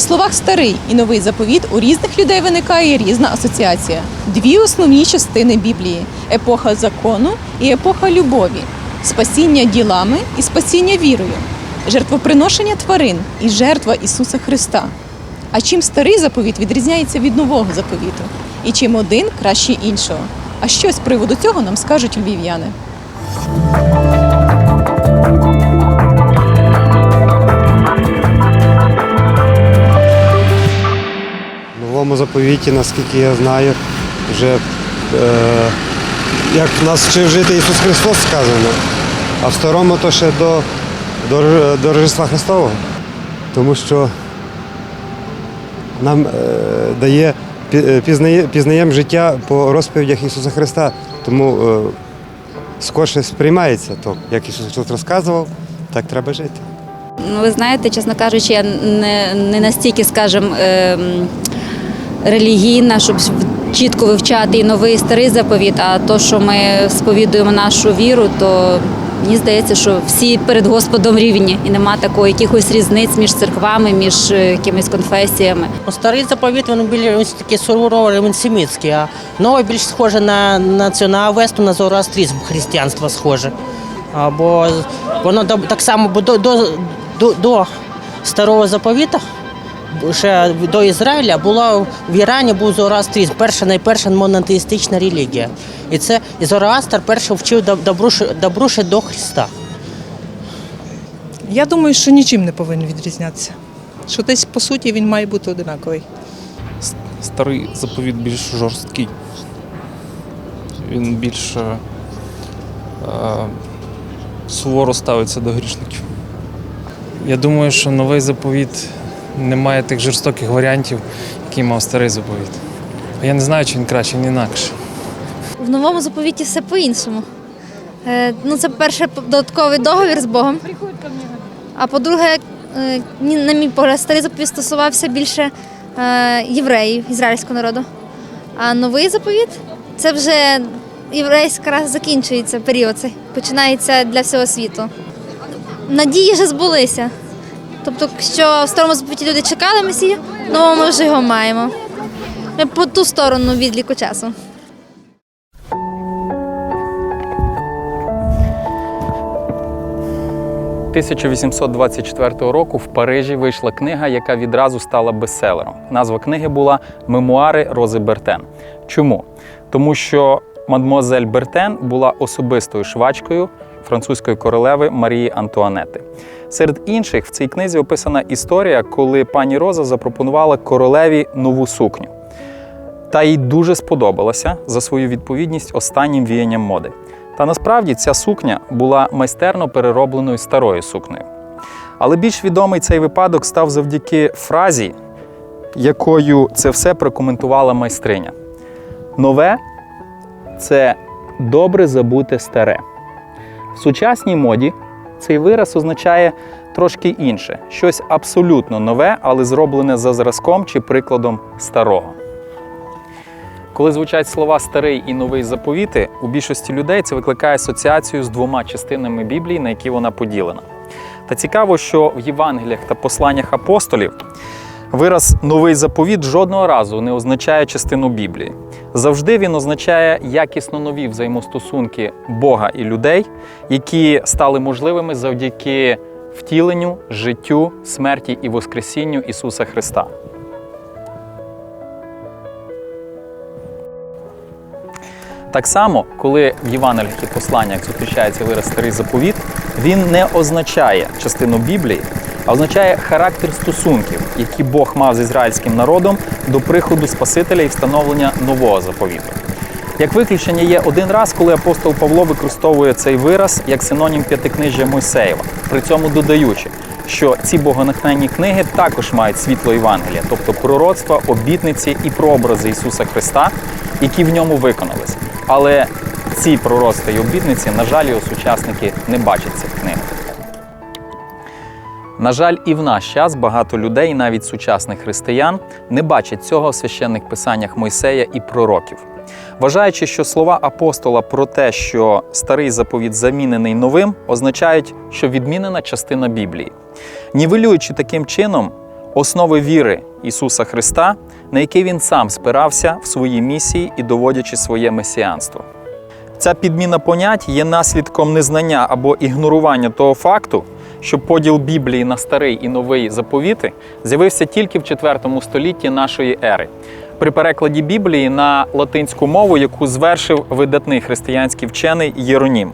словах старий і новий заповіт у різних людей виникає різна асоціація. Дві основні частини Біблії епоха закону і епоха любові, спасіння ділами і спасіння вірою, жертвоприношення тварин і жертва Ісуса Христа. А чим старий заповіт відрізняється від нового заповіту? І чим один краще іншого? А що з приводу цього нам скажуть львів'яни? Новому заповіті, наскільки я знаю, вже е, як нас вчив жити Ісус Христос сказано, а в старому то ще до, до, до Рождества Христового. Тому що нам е, дає, е, пізнає, пізнаємо життя по розповідях Ісуса Христа, тому е, скорше сприймається то, як Ісус Христос розказував, так треба жити. Ну, ви знаєте, чесно кажучи, я не, не настільки, скажімо, ем, релігійна, щоб чітко вивчати і новий і старий заповіт, а то, що ми сповідуємо нашу віру, то мені здається, що всі перед Господом рівні і нема такої якихось різниць між церквами, між е, якимись конфесіями. Ну, Старий заповіт він більш такий суровий, він семітський, а новий більш схоже на, на цю на на християнство схоже. Або воно так само до, до, до, до старого заповіта, ще до Ізраїля була в Ірані був зороастризм, перша найперша монотеїстична релігія. І це і Зороастр перший вчив доб- добру, добру ще до Христа. Я думаю, що нічим не повинен відрізнятися. Що десь по суті він має бути одинаковий. Старий заповіт більш жорсткий. Він більш е, е, суворо ставиться до грішників. Я думаю, що новий заповіт не має тих жорстоких варіантів, які мав старий заповіт. Я не знаю, чи він краще, він інакше. В новому заповіті все по-іншому. Е, ну, це перше додатковий договір з Богом. А по-друге, е, на мій погляд, старий заповіт стосувався більше е, євреїв, ізраїльського народу. А новий заповіт це вже єврейська раз закінчується період цей, починається для всього світу. Надії вже збулися. Тобто, що в старому заповіті люди чекали Месію, новому ми вже його маємо. Ми по ту сторону відліку часу. – 1824 року в Парижі вийшла книга, яка відразу стала бестселером. Назва книги була Мемуари Рози Бертен. Чому? Тому що мадмуазель Бертен була особистою швачкою французької королеви Марії Антуанети. Серед інших в цій книзі описана історія, коли пані Роза запропонувала королеві нову сукню. Та їй дуже сподобалася за свою відповідність останнім віянням моди. Та насправді ця сукня була майстерно переробленою старою сукнею. Але більш відомий цей випадок став завдяки фразі, якою це все прокоментувала майстриня. Нове це добре забуте старе. В сучасній моді цей вираз означає трошки інше, щось абсолютно нове, але зроблене за зразком чи прикладом старого. Коли звучать слова старий і новий заповіти, у більшості людей це викликає асоціацію з двома частинами Біблії, на які вона поділена. Та цікаво, що в Євангеліях та посланнях апостолів вираз новий заповіт жодного разу не означає частину Біблії. Завжди він означає якісно нові взаємостосунки Бога і людей, які стали можливими завдяки втіленню, життю, смерті і Воскресінню Ісуса Христа. Так само, коли в Євангеліях і посланнях зустрічається вираз старий заповіт, він не означає частину Біблії, а означає характер стосунків, які Бог мав з ізраїльським народом до приходу Спасителя і встановлення нового заповіту. Як виключення є один раз, коли апостол Павло використовує цей вираз як синонім п'ятикнижжя Мойсеєва, при цьому додаючи, що ці богонахненні книги також мають світло Євангелія, тобто пророцтва, обітниці і прообрази Ісуса Христа, які в ньому виконались. Але ці пророцтва і обітниці, на жаль, його сучасники не бачать цих книг. На жаль, і в наш час багато людей, навіть сучасних християн, не бачать цього в священних писаннях Мойсея і пророків. Вважаючи, що слова апостола про те, що старий заповіт замінений новим, означають, що відмінена частина Біблії. Нівелюючи таким чином основи віри Ісуса Христа, на які Він сам спирався в своїй місії і доводячи своє месіанство. Ця підміна понять є наслідком незнання або ігнорування того факту, що поділ Біблії на старий і новий заповіти з'явився тільки в IV столітті нашої ери. При перекладі Біблії на латинську мову, яку звершив видатний християнський вчений Єронім.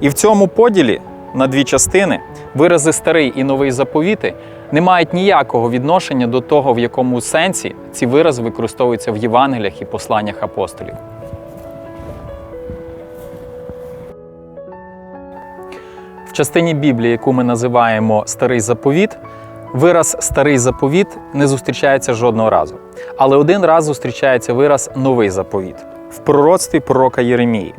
І в цьому поділі на дві частини вирази старий і новий заповіти не мають ніякого відношення до того, в якому сенсі ці вирази використовуються в Євангеліях і посланнях апостолів. Частині Біблії, яку ми називаємо Старий заповіт, вираз Старий заповіт не зустрічається жодного разу. Але один раз зустрічається вираз Новий заповіт в пророцтві пророка Єремії.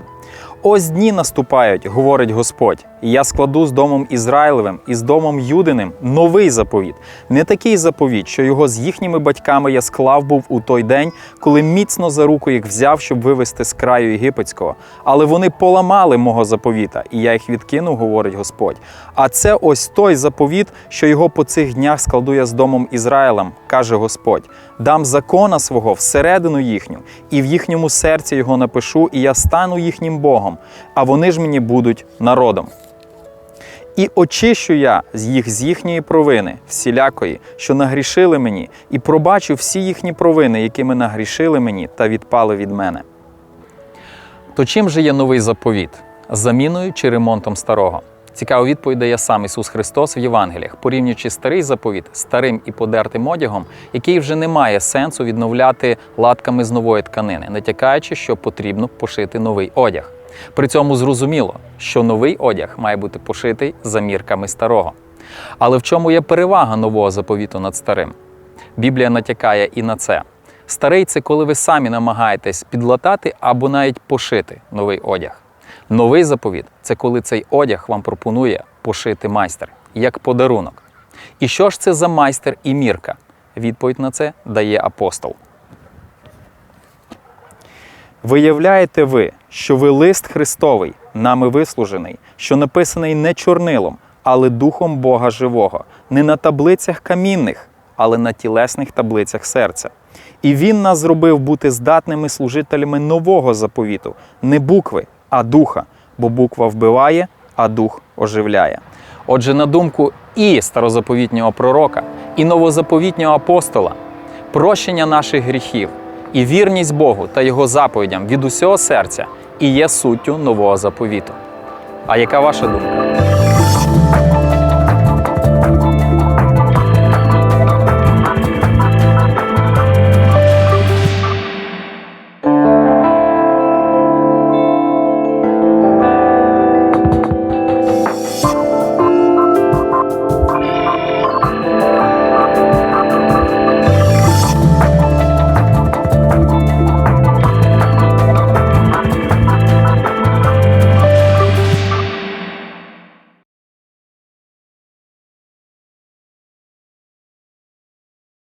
Ось дні наступають, говорить Господь, і я складу з домом Ізраїлевим і з домом Юдиним новий заповіт, не такий заповіт, що його з їхніми батьками я склав був у той день, коли міцно за руку їх взяв, щоб вивести з краю єгипетського. Але вони поламали мого заповіта, і я їх відкинув, говорить Господь. А це ось той заповіт, що його по цих днях складу я з домом Ізраїлем, каже Господь. Дам закона свого всередину їхню, і в їхньому серці його напишу, і я стану їхнім Богом, а вони ж мені будуть народом. І очищу я з їх з їхньої провини, всілякої, що нагрішили мені, і пробачу всі їхні провини, якими нагрішили мені та відпали від мене. То чим же є новий заповіт? Заміною чи ремонтом старого? Цікаву відповідь дає сам Ісус Христос в Євангеліях, порівнюючи старий заповіт старим і подертим одягом, який вже не має сенсу відновляти латками з нової тканини, натякаючи, що потрібно пошити новий одяг. При цьому зрозуміло, що новий одяг має бути пошитий за мірками старого. Але в чому є перевага нового заповіту над старим? Біблія натякає і на це. Старий це коли ви самі намагаєтесь підлатати або навіть пошити новий одяг. Новий заповіт це коли цей одяг вам пропонує пошити майстер як подарунок. І що ж це за майстер і мірка? Відповідь на це дає апостол. Виявляєте ви, що ви лист Христовий, нами вислужений, що написаний не чорнилом, але духом Бога живого, не на таблицях камінних, але на тілесних таблицях серця. І Він нас зробив бути здатними служителями нового заповіту, не букви, а духа, бо буква вбиває, а дух оживляє. Отже, на думку і старозаповітнього пророка, і новозаповітнього апостола, прощення наших гріхів і вірність Богу та Його заповідям від усього серця і є суттю нового заповіту. А яка ваша думка?